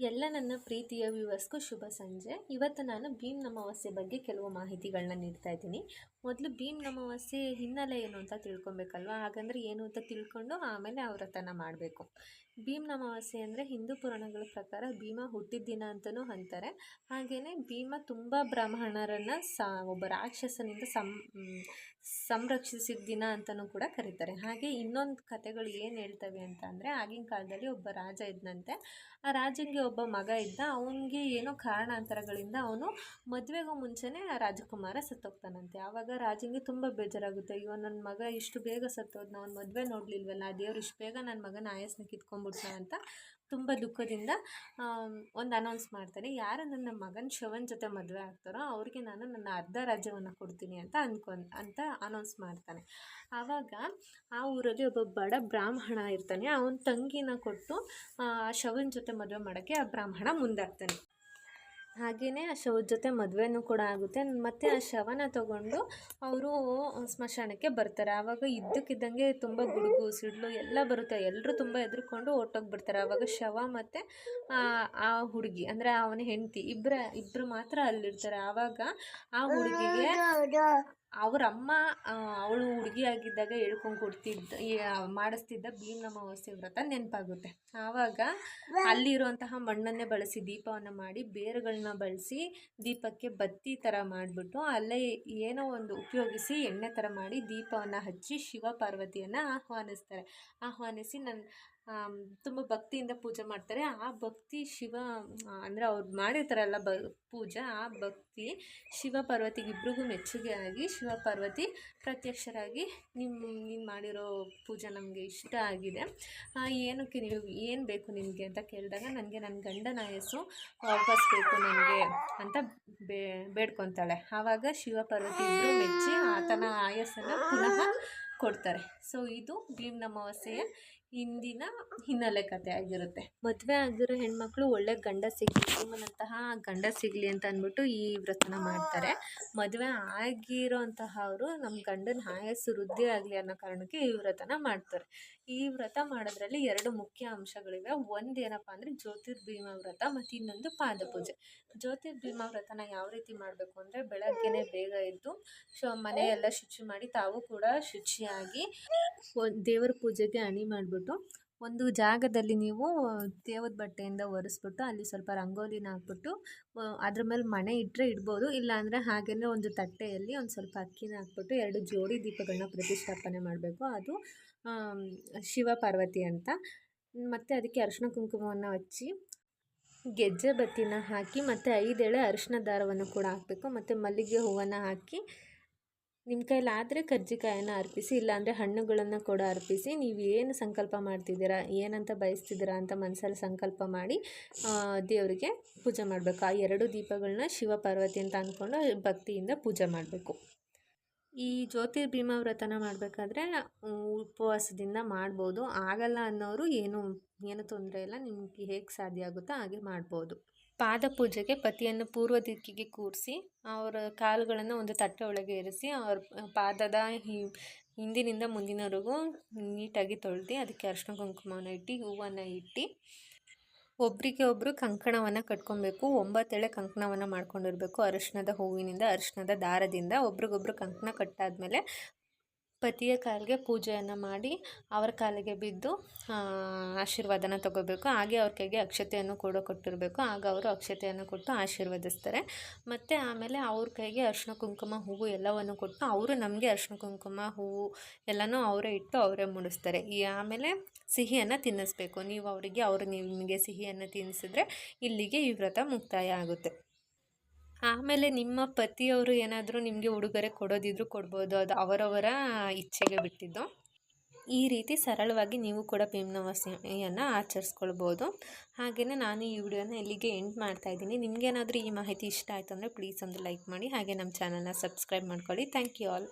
ಎಲ್ಲ ನನ್ನ ಪ್ರೀತಿಯ ವ್ಯೂವರ್ಸ್ಗೂ ಶುಭ ಸಂಜೆ. ಇವತ್ತು ನಾನು ಭೀಮ್ ಅಮಾವಾಸ್ಯೆ ಬಗ್ಗೆ ಕೆಲವು ಮಾಹಿತಿಗಳನ್ನ ನೀಡ್ತಾ ಇದ್ದೀನಿ. ಮೊದಲು ಭೀಮ್ ಅಮಾವಾಸ್ಯೆ ಹಿನ್ನೆಲೆ ಏನು ಅಂತ ತಿಳ್ಕೊಬೇಕಲ್ವಾ? ಹಾಗಂದ್ರೆ ಏನು ಅಂತ ತಿಳ್ಕೊಂಡು ಆಮೇಲೆ ವ್ರತನ ಮಾಡಬೇಕು. ಭೀಮ್ ಅಮಾವಾಸ್ಯೆ ಅಂದರೆ ಹಿಂದೂ ಪುರಾಣಗಳ ಪ್ರಕಾರ ಭೀಮ ಹುಟ್ಟಿದ ದಿನ ಅಂತಲೂ ಅಂತಾರೆ. ಹಾಗೆಯೇ ಭೀಮ ತುಂಬ ಬ್ರಾಹ್ಮಣರನ್ನು ಸ, ಒಬ್ಬ ರಾಕ್ಷಸನಿಂದ ಸಂ ಸಂರಕ್ಷಿಸಿದ ದಿನ ಅಂತಲೂ ಕೂಡ ಕರೀತಾರೆ. ಹಾಗೆ ಇನ್ನೊಂದು ಕಥೆಗಳು ಏನು ಹೇಳ್ತವೆ ಅಂತ ಅಂದರೆ ಆಗಿನ ಕಾಲದಲ್ಲಿ ಒಬ್ಬ ರಾಜ ಇದ್ದಂತೆ ಆ ರಾಜನಿಗೆ ಒಬ್ಬ ಮಗ ಇದ್ದ. ಅವನಿಗೆ ಏನೋ ಕಾರಣಾಂತರಗಳಿಂದ ಅವನು ಮದುವೆಗೂ ಮುಂಚೆನೇ ರಾಜಕುಮಾರ ಸತ್ತೋಗ್ತಾನಂತೆ. ಆವಾಗ ರಾಜನಿಗೆ ತುಂಬ ಬೇಜಾರಾಗುತ್ತೆ. ಅಯ್ಯೋ ನನ್ನ ಮಗ ಇಷ್ಟು ಬೇಗ ಸತ್ತೋದ್ನ ಅವ್ನು ಮದುವೆ ನೋಡಲಿಲ್ವಲ್ಲ ದೇವ್ರು ಇಷ್ಟು ಬೇಗ ನನ್ನ ಮಗನ ಆಯಸ್ನ ಕಿತ್ಕೊಂಡ್ಬಿಡ್ತಾನೆ ಅಂತ ತುಂಬ ದುಃಖದಿಂದ ಒಂದು ಅನೌನ್ಸ್ ಮಾಡ್ತಾನೆ. ಯಾರು ನನ್ನ ಮಗನ ಶವನ್ ಜೊತೆ ಮದುವೆ ಆಗ್ತಾರೋ, ಅವ್ರಿಗೆ ನಾನು ನನ್ನ ಅರ್ಧ ರಾಜ್ಯವನ್ನು ಕೊಡ್ತೀನಿ ಅಂತ ಅಂದ್ಕೊಂಡು ಅಂತ ಅನೌನ್ಸ್ ಮಾಡ್ತಾನೆ. ಆವಾಗ ಆ ಊರಲ್ಲಿ ಒಬ್ಬ ಬಡ ಬ್ರಾಹ್ಮಣ ಇರ್ತಾನೆ. ಅವನ ತಂಗಿನ ಕೊಟ್ಟು ಆ ಶವನ ಜೊತೆ ಮದುವೆ ಮಾಡೋಕ್ಕೆ ಆ ಬ್ರಾಹ್ಮಣ ಮುಂದಾಗ್ತಾನೆ. ಹಾಗೆಯೇ ಆ ಶವದ ಜೊತೆ ಮದುವೆನೂ ಕೂಡ ಆಗುತ್ತೆ. ಮತ್ತು ಆ ಶವನ ತಗೊಂಡು ಅವರು ಸ್ಮಶಾನಕ್ಕೆ ಬರ್ತಾರೆ. ಆವಾಗ ಇದ್ದಕ್ಕಿದ್ದಂಗೆ ತುಂಬ ಗುಡುಗು, ಸಿಡ್ಲು ಎಲ್ಲ ಬರುತ್ತೆ. ಎಲ್ಲರೂ ತುಂಬ ಹೆದರ್ಕೊಂಡು ಹೊರ್ಟೋಗ್ಬಿಡ್ತಾರೆ. ಆವಾಗ ಶವ ಮತ್ತು ಆ ಹುಡುಗಿ, ಅಂದರೆ ಅವನ ಹೆಂಡತಿ ಇಬ್ಬರ ಇಬ್ಬರು ಮಾತ್ರ ಅಲ್ಲಿರ್ತಾರೆ. ಆವಾಗ ಆ ಹುಡುಗಿಗೆ ಅವ್ರ ಅಮ್ಮ ಅವಳು ಹುಡುಗಿಯಾಗಿದ್ದಾಗ ಹೇಳ್ಕೊಂಡು ಕೊಡ್ತಿದ್ದ ಮಾಡಿಸ್ತಿದ್ದ ಭೀಮ್ ಅಮಾವಾಸ್ಯೆ ವ್ರತ ನೆನಪಾಗುತ್ತೆ. ಆವಾಗ ಅಲ್ಲಿರುವಂತಹ ಮಣ್ಣನ್ನೇ ಬಳಸಿ, ದೀಪವನ್ನು ಮಾಡಿ ಬೇರುಗಳನ್ನ ಬಳಸಿ, ದೀಪಕ್ಕೆ ಬತ್ತಿ ಥರ ಮಾಡಿಬಿಟ್ಟು, ಅಲ್ಲೇ ಏನೋ ಒಂದು ಉಪಯೋಗಿಸಿ, ಎಣ್ಣೆ ಥರ ಮಾಡಿ ದೀಪವನ್ನು ಹಚ್ಚಿ ಶಿವ ಪಾರ್ವತಿಯನ್ನು ಆಹ್ವಾನಿಸ್ತಾರೆ. ಆಹ್ವಾನಿಸಿ ನನ್ನ ತುಂಬ ಭಕ್ತಿಯಿಂದ ಪೂಜೆ ಮಾಡ್ತಾರೆ. ಆ ಭಕ್ತಿ ಶಿವ ಅಂದರೆ ಅವ್ರು ಮಾಡಿರ್ತಾರಲ್ಲ ಬ, ಪೂಜೆ, ಆ ಭಕ್ತಿ ಶಿವ ಪಾರ್ವತಿಗೆ ಇಬ್ರಿಗೂ ಮೆಚ್ಚುಗೆ ಆಗಿ ಶಿವ ಪಾರ್ವತಿ ಪ್ರತ್ಯಕ್ಷರಾಗಿ ನಿಮ್ಮ ನೀನು ಮಾಡಿರೋ ಪೂಜೆ ನಮಗೆ ಇಷ್ಟ ಆಗಿದೆ. ಏನಕ್ಕೆ ನೀವು, ಏನು ಬೇಕು ನಿಮಗೆ ಅಂತ ಕೇಳಿದಾಗ ನನಗೆ ನನ್ನ ಗಂಡನ ಆಯಸ್ಸು ವಾಪಸ್ ಬೇಕು ನನಗೆ ಅಂತ ಬೇ, ಬೇಡ್ಕೊತಾಳೆ. ಆವಾಗ ಶಿವ ಪಾರ್ವತಿ ಇಬ್ಬರು ಮೆಚ್ಚಿ ಆತನ ಆಯಸ್ಸನ್ನು ಪುನಃ ಕೊಡ್ತಾರೆ. ಸೊ ಇದು ಭೀಮ್ ಅಮಾವಾಸ್ಯೆಯ ಹಿಂದಿನ ಹಿನ್ನೆಲೆ ಕಥೆ ಆಗಿರುತ್ತೆ. ಮದುವೆ ಆಗಿರೋ ಹೆಣ್ಮಕ್ಳು ಒಳ್ಳೆ ಗಂಡ ಸಿಗಲಿ, ಭೀಮನಂತಹ ಗಂಡ ಸಿಗಲಿ ಅಂತ ಅಂದ್ಬಿಟ್ಟು ಈ ವ್ರತನ ಮಾಡ್ತಾರೆ. ಮದುವೆ ಆಗಿರೋಂತಹವರು ನಮ್ಮ ಗಂಡನ ಆಯಸ್ಸು ವೃದ್ಧಿ ಆಗಲಿ ಅನ್ನೋ ಕಾರಣಕ್ಕೆ ಈ ವ್ರತನ ಮಾಡ್ತಾರೆ. ಈ ವ್ರತ ಮಾಡೋದ್ರಲ್ಲಿ ಎರಡು ಮುಖ್ಯ ಅಂಶಗಳಿವೆ. ಒಂದು ಏನಪ್ಪ ಅಂದರೆ ಜ್ಯೋತಿರ್ಭೀಮ ವ್ರತ ಮತ್ತು ಇನ್ನೊಂದು ಪಾದಪೂಜೆ. ಜ್ಯೋತಿರ್ಭೀಮ ವ್ರತನ ಯಾವ ರೀತಿ ಮಾಡಬೇಕು ಅಂದರೆ ಬೆಳಗ್ಗೆನೆ ಬೇಗ ಎದ್ದು ಸೊ ಮನೆಯೆಲ್ಲ ಶುಚಿ ಮಾಡಿ ತಾವು ಕೂಡ ಶುಚಿಯಾಗಿ ದೇವರ ಪೂಜೆಗೆ ಅಣಿ ಮಾಡಿಬಿಟ್ಟು ಒಂದು ಜಾಗದಲ್ಲಿ ನೀವು ತೇವದ ಬಟ್ಟೆಯಿಂದ ಒರೆಸ್ಬಿಟ್ಟು ಅಲ್ಲಿ ಸ್ವಲ್ಪ ರಂಗೋಲಿನ ಹಾಕ್ಬಿಟ್ಟು ಅದ್ರ ಮೇಲೆ ಮಣೆ ಇಟ್ಟರೆ ಇಡ್ಬೋದು. ಇಲ್ಲಾಂದರೆ ಹಾಗೆಯೇ ಒಂದು ತಟ್ಟೆಯಲ್ಲಿ ಒಂದು ಸ್ವಲ್ಪ ಅಕ್ಕಿನ ಹಾಕ್ಬಿಟ್ಟು ಎರಡು ಜೋಡಿ ದೀಪಗಳನ್ನ ಪ್ರತಿಷ್ಠಾಪನೆ ಮಾಡಬೇಕು. ಅದು ಶಿವ ಪಾರ್ವತಿ ಅಂತ. ಮತ್ತು ಅದಕ್ಕೆ ಅರಿಶಿನ ಕುಂಕುಮವನ್ನು ಹಚ್ಚಿ, ಗೆಜ್ಜೆ ಬತ್ತಿನ ಹಾಕಿ ಮತ್ತು ಐದೇಳೆ ಅರಿಶಿನ ದಾರವನ್ನು ಕೂಡ ಹಾಕಬೇಕು. ಮತ್ತು ಮಲ್ಲಿಗೆ ಹೂವನ್ನು ಹಾಕಿ ನಿಮ್ಮ ಕೈಲಾದರೆ ಕರ್ಜಿಕಾಯನ್ನು ಅರ್ಪಿಸಿ, ಇಲ್ಲಾಂದರೆ ಹಣ್ಣುಗಳನ್ನು ಕೂಡ ಅರ್ಪಿಸಿ, ನೀವು ಏನು ಸಂಕಲ್ಪ ಮಾಡ್ತಿದ್ದೀರಾ, ಏನಂತ ಬಯಸ್ತಿದ್ದೀರಾ ಅಂತ ಮನಸ್ಸಲ್ಲಿ ಸಂಕಲ್ಪ ಮಾಡಿ ದೇವರಿಗೆ ಪೂಜೆ ಮಾಡಬೇಕು. ಆ ಎರಡು ದೀಪಗಳನ್ನ ಶಿವ ಪಾರ್ವತಿ ಅಂತ ಅಂದ್ಕೊಂಡು ಭಕ್ತಿಯಿಂದ ಪೂಜೆ ಮಾಡಬೇಕು. ಈ ಜ್ಯೋತಿರ್ಭೀಮ ವ್ರತನ ಮಾಡಬೇಕಾದ್ರೆ ಉಪವಾಸದಿಂದ ಮಾಡ್ಬೋದು. ಆಗಲ್ಲ ಅನ್ನೋರು ಏನು ಏನು ತೊಂದರೆ ಇಲ್ಲ, ನಿಮಗೆ ಹೇಗೆ ಸಾಧ್ಯ ಆಗುತ್ತೋ ಹಾಗೆ ಮಾಡ್ಬೋದು. ಪಾದ ಪೂಜೆಗೆ ಪತಿಯನ್ನು ಪೂರ್ವ ದಿಕ್ಕಿಗೆ ಕೂರಿಸಿ, ಅವರ ಕಾಲುಗಳನ್ನು ಒಂದು ತಟ್ಟೆ ಒಳಗೆ ಇರಿಸಿ, ಅವ್ರ ಪಾದದ ಹಿಂದಿನಿಂದ ಮುಂದಿನವರೆಗೂ ನೀಟಾಗಿ ತೊಳೆದು ಅದಕ್ಕೆ ಅರಿಶಿನ ಕುಂಕುಮವನ್ನು ಇಟ್ಟು, ಹೂವನ್ನು ಇಟ್ಟು ಒಬ್ಬರಿಗೆ ಒಬ್ಬರು ಕಂಕಣವನ್ನು ಕಟ್ಕೊಬೇಕು. ಒಂಬತ್ತೆಳೆ ಕಂಕಣವನ್ನು ಮಾಡ್ಕೊಂಡಿರಬೇಕು. ಅರಿಶಿಣದ ಹೂವಿನಿಂದ ಅರಿಶಿಣದ ದಾರದಿಂದ ಒಬ್ರಿಗೊಬ್ರು ಕಂಕಣ ಕಟ್ಟಾದಮೇಲೆ ಪತಿಯ ಕಾಲಿಗೆ ಪೂಜೆಯನ್ನು ಮಾಡಿ ಅವರ ಕಾಲಿಗೆ ಬಿದ್ದು ಆಶೀರ್ವಾದನ ತಗೋಬೇಕು. ಹಾಗೆ ಅವ್ರ ಕೈಗೆ ಅಕ್ಷತೆಯನ್ನು ಕೂಡ ಕೊಟ್ಟಿರಬೇಕು. ಆಗ ಅವರು ಅಕ್ಷತೆಯನ್ನು ಕೊಟ್ಟು ಆಶೀರ್ವದಿಸ್ತಾರೆ. ಮತ್ತು ಆಮೇಲೆ ಅವ್ರ ಕೈಗೆ ಅರ್ಶಿನ ಕುಂಕುಮ ಹೂವು ಎಲ್ಲವನ್ನು ಕೊಟ್ಟು ಅವರು ನಮಗೆ ಅರಿಶಿನ ಕುಂಕುಮ ಹೂವು ಎಲ್ಲನೂ ಅವರೇ ಇಟ್ಟು ಅವರೇ ಮುಡಿಸ್ತಾರೆ. ಈ ಆಮೇಲೆ ಸಿಹಿಯನ್ನು ತಿನ್ನಿಸ್ಬೇಕು. ನೀವು ಅವರಿಗೆ, ಅವರು ನಿಮಗೆ ಸಿಹಿಯನ್ನು ತಿನ್ನಿಸಿದ್ರೆ ಇಲ್ಲಿಗೆ ಈ ವ್ರತ ಮುಕ್ತಾಯ ಆಗುತ್ತೆ. ಆಮೇಲೆ ನಿಮ್ಮ ಪತಿಯವರು ಏನಾದರೂ ನಿಮಗೆ ಉಡುಗೊರೆ ಕೊಡೋದಿದ್ರು ಕೊಡ್ಬೋದು, ಅದು ಅವರವರ ಇಚ್ಛೆಗೆ ಬಿಟ್ಟಿದ್ದು. ಈ ರೀತಿ ಸರಳವಾಗಿ ನೀವು ಕೂಡ ಭೀಮ್ನವಸಿಯನ್ನು ಆಚರಿಸ್ಕೊಳ್ಬೋದು. ಹಾಗೆಯೇ ನಾನು ಈ ವಿಡಿಯೋನ ಇಲ್ಲಿಗೆ ಎಂಡ್ ಮಾಡ್ತಾಯಿದ್ದೀನಿ ನಿಮಗೇನಾದರೂ ಈ ಮಾಹಿತಿ ಇಷ್ಟ ಆಯಿತು ಅಂದರೆ ಪ್ಲೀಸ್ ಒಂದು ಲೈಕ್ ಮಾಡಿ, ಹಾಗೆ ನಮ್ಮ ಚಾನಲ್ನ ಸಬ್ಸ್ಕ್ರೈಬ್ ಮಾಡ್ಕೊಳ್ಳಿ. Thank you all